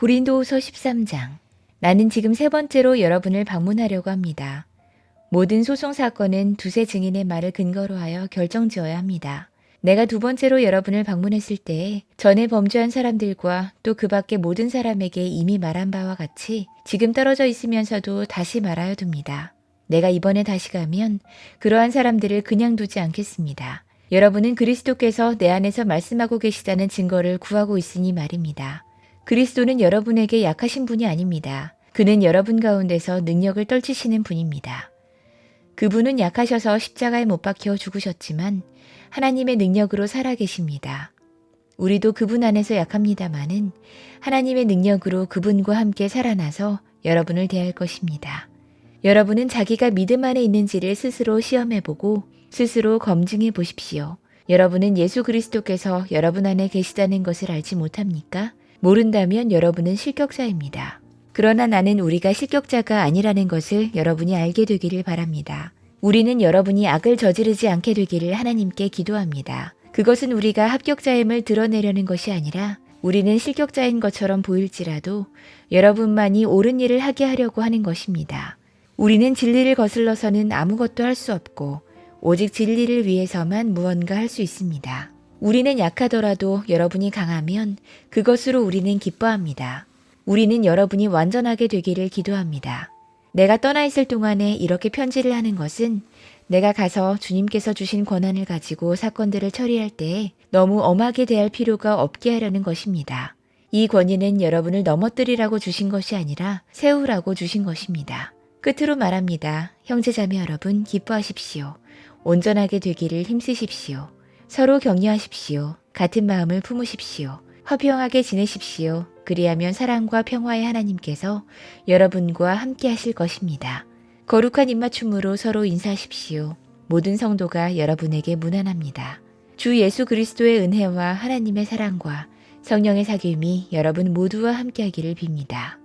고린도후서 13장. 나는 지금 세 번째로 여러분을 방문하려고 합니다. 모든 소송 사건은 두세 증인의 말을 근거로 하여 결정지어야 합니다. 내가 두 번째로 여러분을 방문했을 때 전에 범죄한 사람들과 또 그 밖의 모든 사람에게 이미 말한 바와 같이 지금 떨어져 있으면서도 다시 말하여 둡니다. 내가 이번에 다시 가면 그러한 사람들을 그냥 두지 않겠습니다. 여러분은 그리스도께서 내 안에서 말씀하고 계시다는 증거를 구하고 있으니 말입니다. 그리스도는 여러분에게 약하신 분이 아닙니다. 그는 여러분 가운데서 능력을 떨치시는 분입니다. 그분은 약하셔서 십자가에 못 박혀 죽으셨지만 하나님의 능력으로 살아 계십니다. 우리도 그분 안에서 약합니다마는 하나님의 능력으로 그분과 함께 살아나서 여러분을 대할 것입니다. 여러분은 자기가 믿음 안에 있는지를 스스로 시험해 보고 스스로 검증해 보십시오. 여러분은 예수 그리스도께서 여러분 안에 계시다는 것을 알지 못합니까? 모른다면 여러분은 실격자입니다. 그러나 나는 우리가 실격자가 아니라는 것을 여러분이 알게 되기를 바랍니다. 우리는 여러분이 악을 저지르지 않게 되기를 하나님께 기도합니다. 그것은 우리가 합격자임을 드러내려는 것이 아니라 우리는 실격자인 것처럼 보일지라도 여러분만이 옳은 일을 하게 하려고 하는 것입니다. 우리는 진리를 거슬러서는 아무것도 할 수 없고 오직 진리를 위해서만 무언가 할 수 있습니다. 우리는 약하더라도 여러분이 강하면 그것으로 우리는 기뻐합니다. 우리는 여러분이 완전하게 되기를 기도합니다. 내가 떠나 있을 동안에 이렇게 편지를 하는 것은 내가 가서 주님께서 주신 권한을 가지고 사건들을 처리할 때에 너무 엄하게 대할 필요가 없게 하려는 것입니다. 이 권위는 여러분을 넘어뜨리라고 주신 것이 아니라 세우라고 주신 것입니다. 끝으로 말합니다. 형제자매 여러분 기뻐하십시오. 온전하게 되기를 힘쓰십시오. 서로 격려하십시오. 같은 마음을 품으십시오. 화평하게 지내십시오. 그리하면 사랑과 평화의 하나님께서 여러분과 함께 하실 것입니다. 거룩한 입맞춤으로 서로 인사하십시오. 모든 성도가 여러분에게 무난합니다. 주 예수 그리스도의 은혜와 하나님의 사랑과 성령의 사귐이 여러분 모두와 함께하기를 빕니다.